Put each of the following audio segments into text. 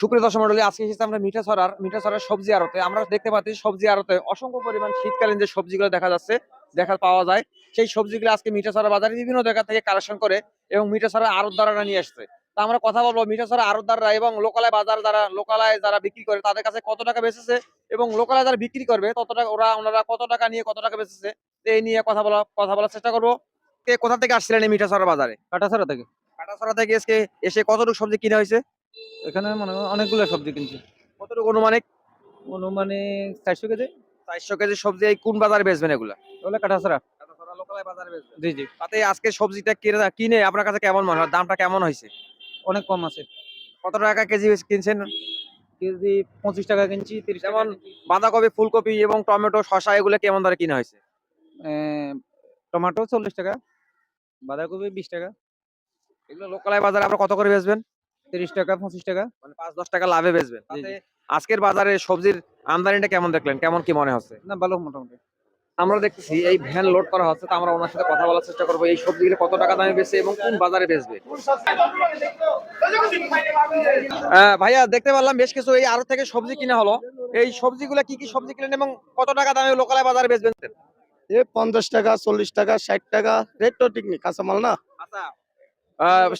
সুপ্রিয় দর্শক মন্ডলী আজকে এসেছি আমরা মিঠা ছড়ার মিঠা ছড়ার সবজি আড়তে। আমরা দেখতে পাচ্ছি সবজি আড়তে অসংখ্য পরিমাণ শীতকালীন যে সবজিগুলো দেখা যাচ্ছে দেখা পাওয়া যায়। সেই সবজিগুলো আজকে মিঠা ছড়া বাজারে বিভিন্ন জায়গা থেকে কালেকশন করে এবং মিঠা ছড়া আড়তদাররা নিয়ে আসছে তা আমরা কথা বলব মিঠা ছড়া আড়তদাররা এবং লোকালয় বাজার যারা লোকালয় যারা বিক্রি করে তাদের কাছে কত টাকা বেঁচেছে এবং লোকালয় যারা বিক্রি করবে তত টাকা ওরা ওনারা কত টাকা নিয়ে কত টাকা বেঁচেছে এই নিয়ে কথা বলা কথা বলার চেষ্টা করব। কে কোথা থেকে আসছিলেন এই মিঠা ছড়া বাজারে? কাটাছড়া থেকে। কাটাছড়া থেকে এসে এসে কতটুকু সবজি কিনা হয়েছে? এখানে মনে হয় অনেকগুলো সবজি কিনছি। কতটুকু অনুমানিক? অনুমানিক চারশো কেজি। চারশো কেজি সবজি এই কোন বাজারে বেচবেন এগুলা? ওগুলো কাটাছড়া বাজারে বেচবেন? জি জি। তাতে আজকে সবজিটা কিনে কিনে আপনার কাছে কেমন মনে হয়? দামটা কেমন হয়েছে? অনেক কম আছে। কত টাকা কেজি কিনছেন? কেজি পঁচিশ টাকা কিনছি তিরিশ যেমন যেমন বাঁধাকপি ফুলকপি এবং টমেটো শসা এগুলো কেমন দরে কিনা হয়েছে? টমেটো চল্লিশ টাকা বাঁধাকপি বিশ টাকা। এগুলো লোকালয় বাজারে আপনারা কত করে বেচবেন? তিরিশ টাকা পঁচিশ টাকা? মানে পাঁচ দশ টাকা লাভে বেচবেন। তাতে আজকের বাজারে সবজির আমদানিটা কেমন দেখলেন? কেমন কি মনে হচ্ছে? না ভালো মোটামুটি। আমরা দেখতেছি এই ভ্যান লোড করা হচ্ছে তো আমরা ওনার সাথে কথা বলার চেষ্টা করব এই সবজিগুলো কত টাকা দামে বেচে এবং কোন বাজারে বেচবে? ভাইয়া দেখতে পারলাম বেশ কিছু এই আরও থেকে সবজি কিনা হলো। এই সবজিগুলো কি কি সবজি কিনেন এবং কত টাকা দামে লোকালয় বাজারে বেচবেন? এ পঞ্চাশ টাকা চল্লিশ টাকা ষাট টাকা রেট তো ঠিক নেই কাঁচামাল না? আচ্ছা।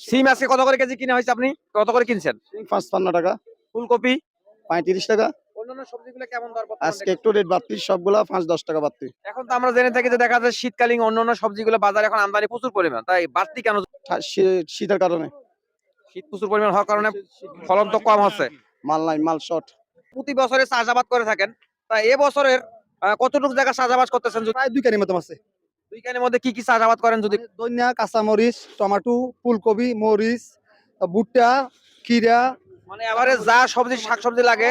সিম আজকে কত করে কেজি কিনা হয়েছে আপনি? কত করে কিনছেন? পাঁচপান্ন টাকা। ফুলকপি? পঁয়ত্রিশ টাকা। আজকে একটু রেট বাড়তি সবগুলা পাঁচ দশ টাকা বাড়তি। এখন তো আমরা জেনে থাকি যে দেখা যায় শীতকালীন অন্যান্য সবজিগুলো বাজারে এখন আমদানি প্রচুর পরিমাণ। তাই বাড়তি কেন? শীতের কারণে। শীত প্রচুর পরিমাণ হওয়ার কারণে ফলন তো কম হচ্ছে। মাল নাই মাল শর্ট। প্রতি বছরে চাষাবাদ করে থাকেন। তা এ বছরের আহ, কতটুকু জায়গা চাষাবাদ করতেছেন? প্রায় দুই কানির মতো আছে। দুইখানের মধ্যে কি কি চাষাবাদ করেন যদি দইনা কাঁচামরিচ টমেটো ফুলকপি মরিচ ভুট্টা খিরা মানে এবারে যা সবজি শাকসবজি লাগে।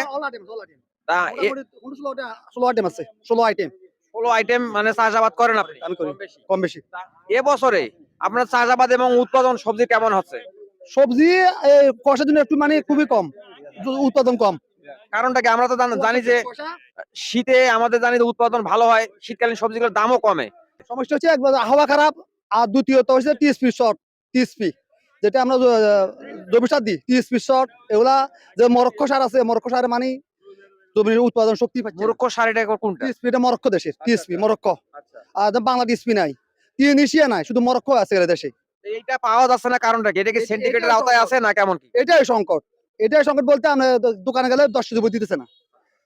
তা ষোলো আইটেম আছে ষোলো আইটেম। ষোলো আইটেম মানে চাষাবাদ করেন আপনি? আমি করি। কম বেশি। কম এ বছরে আপনার চাষাবাদ এবং উৎপাদন সবজি কেমন হচ্ছে? সবজি কষার জন্য একটু মানে খুবই কম উৎপাদন কম। কারণটা কি আমরা তো জান- জানি যে শীতে আমাদের জানি যে উৎপাদন ভালো হয় শীতকালীন সবজিগুলোর দামও কমে। সমস্যা হচ্ছে একবার হাওয়া খারাপ আর দ্বিতীয়ত হচ্ছে টিএসপি শর্ট টিএসপি যেটা আমরা জৈব সার দিই টিএসপি শর্ট এগুলা যে মরক্কো সার আছে মরক্কো সার মানে জমির উৎপাদন শক্তি পাচ্ছে। মুরুক্ষ কোনটা? টিএসপি এটা দেশের টিএসপি মরক্কো। আচ্ছা। আর বাংলা টিএসপি নাই তিউনিশিয়া নাই শুধু মরক্কো আছে এর দেশে। এইটা পাওয়া যাচ্ছে না কারণটা কি? এটা কি আওতায় আছে না কেমন কি? এটাই সংকট। এটাই সংকট বলতে আমরা দোকানে গেলে দশ কেজি দিতেছে না।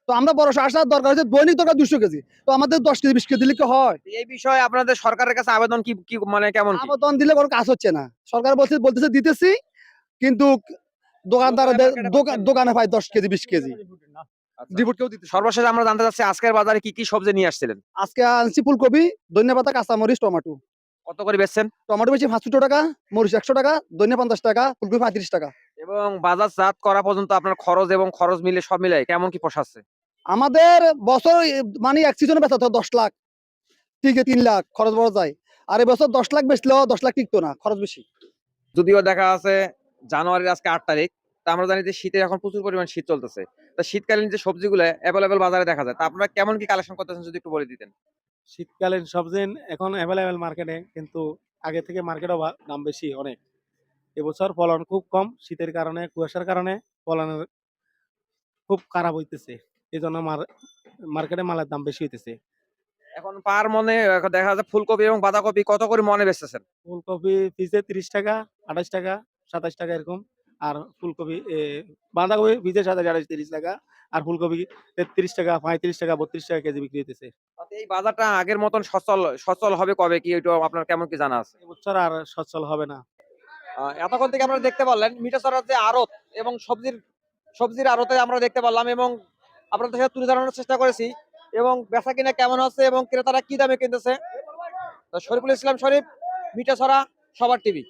তো আমরা বড় আসার দরকার হচ্ছে দৈনিক দরকার দুশো কেজি। তো আমাদের দশ কেজি বিশ কেজি দিলে কি হয়? এই বিষয়ে আপনাদের সরকারের কাছে আবেদন কি কি মানে কেমন আবেদন দিলে কোনো কাজ হচ্ছে না। সরকার বলছে বলতেছে দিতেছি কিন্তু দোকানদার দোকানে পায় দশ কেজি বিশ কেজি। রিপোর্ট কেউ সর্বশেষ আমরা জানতে চাচ্ছি আজকের বাজারে কি কি সবজি নিয়ে আসছিলেন? আজকে আনছি ফুলকপি ধনিয়া পাতা কাঁচামরিচ টমেটো। কত করে বেচছেন? টমেটো বেশি পাঁচশো টাকা মরিচ একশো টাকা ধনিয়া পঞ্চাশ টাকা ফুলকপি পঁয়ত্রিশ টাকা। এবং বাজার জাত করা পর্যন্ত আপনার খরচ এবং খরচ মিলে সব মিলে কেমন কি পোষাচ্ছে আমাদের বছর মানে এক সিজনে বেচা তো দশ লাখ টিকে তিন লাখ খরচ বড় যায়। আর এবছর দশ লাখ বেচলেও দশ লাখ টিকতো না খরচ বেশি। যদিও দেখা আছে জানুয়ারির আজকে আট তারিখ তা আমরা জানি যে শীতে এখন প্রচুর পরিমাণ শীত চলতেছে। তা শীতকালীন যে সবজিগুলো অ্যাভেলেবেল বাজারে দেখা যায় তা আপনারা কেমন কি কালেকশন করতেছেন যদি একটু বলে দিতেন? শীতকালীন সবজি এখন অ্যাভেলেবেল মার্কেটে কিন্তু আগে থেকে মার্কেটও দাম বেশি অনেক। এবছর ফলন খুব কম শীতের কারণে কুয়াশার কারণে ফলনের খুব খারাপ হইতেছে। এই জন্য মার্কেটে মালের দাম বেশি হইতেছে। এখন পার মনে দেখা যাচ্ছে ফুলকপি এবং বাঁধাকপি কত করে মনে বেচতেছেন? ফুলকপি পিসে তিরিশ টাকা আঠাশ টাকা সাতাশ টাকা এরকম। আর ফুলকপি বাঁধাকপি পিসে সাতাশ আঠাশ তিরিশ টাকা। আর ফুলকপি তেত্রিশ টাকা পঁয়ত্রিশ টাকা বত্রিশ টাকা কেজি বিক্রি হইতেছে। এই বাজারটা আগের মতন সচল সচল হবে কবে কি? ওইটা আপনার কেমন কি জানা আছে? এবছর আর সচ্ছল হবে না। এতক্ষণ থেকে আমরা দেখতে পারলেন মিঠাসরার যে আড়ত এবং সবজির সবজির আড়তে আমরা দেখতে পারলাম এবং আপনাদের সাথে তুলে ধরানোর চেষ্টা করেছি এবং বেচা কিনা কেমন হচ্ছে এবং ক্রেতারা কি দামে কিনতেছে? শরীফুল ইসলাম শরীফ মিঠাছড়া সবার টিভি।